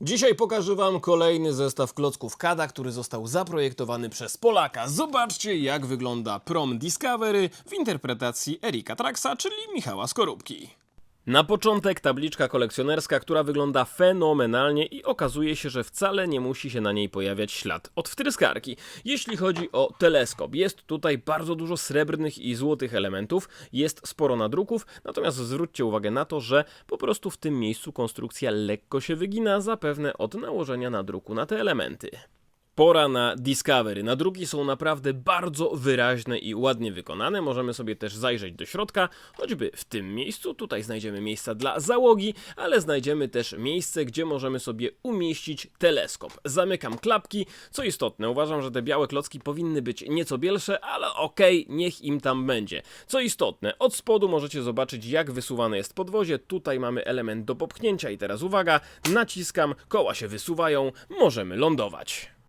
Dzisiaj pokażę Wam kolejny zestaw klocków Kada, który został zaprojektowany przez Polaka. Zobaczcie, jak wygląda Prom Discovery w interpretacji Erika Traxa, czyli Michała Skorupki. Na początek tabliczka kolekcjonerska, która wygląda fenomenalnie i okazuje się, że wcale nie musi się na niej pojawiać ślad od wtryskarki. Jeśli chodzi o teleskop, jest tutaj bardzo dużo srebrnych i złotych elementów, jest sporo nadruków, natomiast zwróćcie uwagę na to, że po prostu w tym miejscu konstrukcja lekko się wygina, zapewne od nałożenia nadruku na te elementy. Pora na Discovery. Nadruki są naprawdę bardzo wyraźne i ładnie wykonane. Możemy sobie też zajrzeć do środka, choćby w tym miejscu. Tutaj znajdziemy miejsca dla załogi, ale znajdziemy też miejsce, gdzie możemy sobie umieścić teleskop. Zamykam klapki. Co istotne, uważam, że te białe klocki powinny być nieco bielsze, ale okej, niech im tam będzie. Co istotne, od spodu możecie zobaczyć, jak wysuwane jest podwozie. Tutaj mamy element do popchnięcia i teraz uwaga, naciskam, koła się wysuwają, możemy lądować.